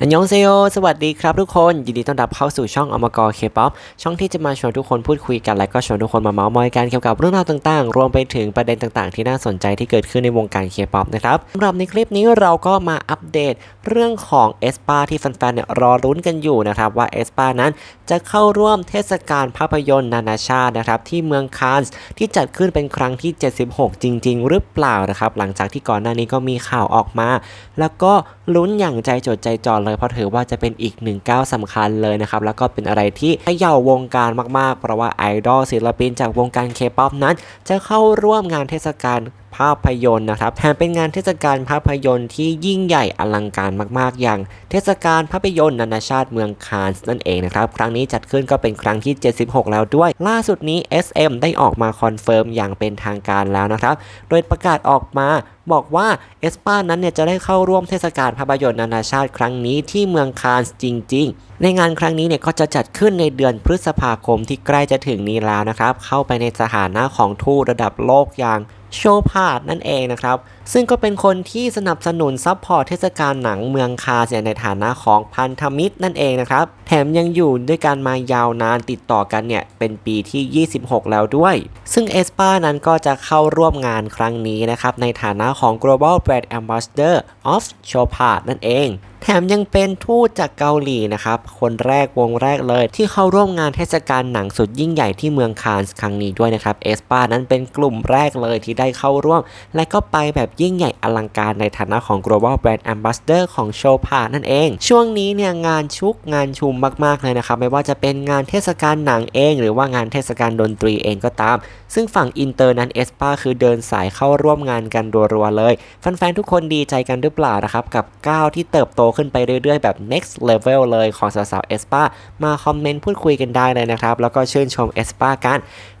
อันยองเซโยสวัสดีครับทุกคน ยินดีต้อนรับเข้าสู่ช่องอมกรเคป๊อปช่องที่จะมาชวนทุกคนพูดคุยกัน และก็ชวนทุกคนมาเมาส์มอยกันเกี่ยวกับเรื่องราวต่างๆ รวมไปถึงประเด็นต่างๆ ที่น่าสนใจที่เกิดขึ้นในวงการเคป๊อปนะครับสำหรับในคลิปนี้เราก็มาอัปเดตเรื่องของเอสปาที่แฟนๆเนี่ยรอรุ้นกันอยู่นะครับว่าเอสปานั้นจะเข้าร่วมเทศกาลภาพยนตร์นานาชาตินะครับที่เมืองคานส์ที่จัดขึ้นเป็นครั้งที่ 76 จริง ๆ หรือเปล่านะครับหลังจากที่ก่อนหน้านี้ก็มีข่าวออกมา แล้วก็ลุ้นอย่างใจจดใจจ่อเลยเพราะถือว่าจะเป็นอีกหนึ่งก้าวสำคัญเลยนะครับ แล้วก็เป็นอะไรที่เขย่าวงการมากๆ เพราะว่าไอดอลศิลปินจากวงการเคป๊อปนั้น จะเข้าร่วมงานเทศกาลภาพยนตร์นะครับแถมเป็นงานเทศกาลภาพยนตร์ที่ยิ่งใหญ่อลังการมากๆ อย่าง เทศกาลภาพยนตร์นานาชาติเมืองคานส์นั่นเองนะครับครั้งนี้จัดขึ้นก็เป็นครั้งที่ 76 แล้วด้วย ล่าสุดนี้ SM ได้ออกมาคอนเฟิร์มอย่างเป็นทางการแล้วนะครับ โดยประกาศออกมาบอกว่าเอสปานั้นเนี่ยจะได้เข้าร่วมเทศกาลภาพยนตร์นานาชาติครั้งนี้ที่เมืองคานส์จริง ๆในงานครั้งนี้เนี่ยก็จะจัดขึ้นในเดือนพฤษภาคมที่ใกล้จะถึงนี้แล้วนะครับ เข้าไปในสถานะของทูตระดับโลกอย่างโชพาดนั่นเองนะครับ ซึ่งก็เป็นคนที่สนับสนุนซัพพอร์ตเทศกาลหนังเมืองคาเนี่ยในฐานะของพันธมิตรนั่นเองนะครับ แถมยังอยู่ด้วยกันมายาวนานติดต่อกันเนี่ย เป็นปีที่ 26 แล้วด้วย ซึ่งเอสปานั้นก็จะเข้าร่วมงานครั้งนี้นะครับ ในฐานะของ global brand ambassador of Chopard นั่นเองแถมยังเป็นทูตจากเกาหลีนะครับ คนแรกวงแรกเลย ที่เข้าร่วมงานเทศกาลหนังสุดยิ่งใหญ่ที่เมืองคานส์ครั้งนี้ด้วยนะครับเอสปานั้นเป็นกลุ่มแรกเลยที่ได้เข้าร่วม และก็ไปแบบยิ่งใหญ่อลังการในฐานะของ global brand ambassador ของโชพานั่นเอง ช่วงนี้เนี่ยงานชุกงานชุมมากๆเลยนะครับ ไม่ว่าจะเป็นงานเทศกาลหนังเอง หรือว่างานเทศกาลดนตรีเองก็ตาม ซึ่งฝั่งอินเตอร์นั้นเอสปาคือเดินสายเข้าร่วมงานกันรัวๆเลยแฟนๆทุกคนดีใจกันหรือเปล่านะครับกับก้าวที่เติบโตขึ้นไปเรื่อยๆ แบบ next level เลยของสาวๆเอสปามาคอมเมนต์พูดคุยกันได้เลยนะครับ แล้วก็ชื่นชมเอสปากัน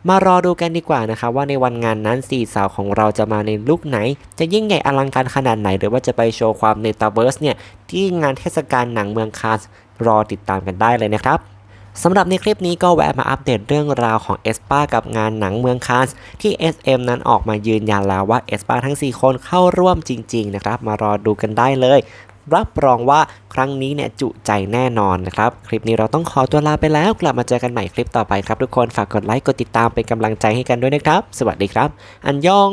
มารอดูกันดีกว่านะครับ ว่าในวันงานนั้นสี่สาวของเราจะมาในลุคไหน จะยิ่งใหญ่อลังการขนาดไหน หรือว่าจะไปโชว์ความเนตาเบิร์สเนี่ย ที่งานเทศกาลหนังเมืองคาส์รอติดตามกันได้เลยนะครับสำหรับในคลิปนี้ก็แวะมาอัปเดตเรื่องราวของเอสปากับงานหนังเมืองคานส์ที่ SM นั้นออกมายืนยันแล้วว่าเอสปาทั้ง 4 คนเข้าร่วมจริง ๆ นะครับ มารอดูกันได้เลย รับรองว่าครั้งนี้เนี่ยจุใจแน่นอนนะครับ คลิปนี้เราต้องขอตัวลาไปแล้วกลับมาเจอกันใหม่คลิปต่อไปครับทุกคนฝากกดไลค์กดติดตามเป็นกำลังใจให้กันด้วยนะครับ สวัสดีครับ อันยอง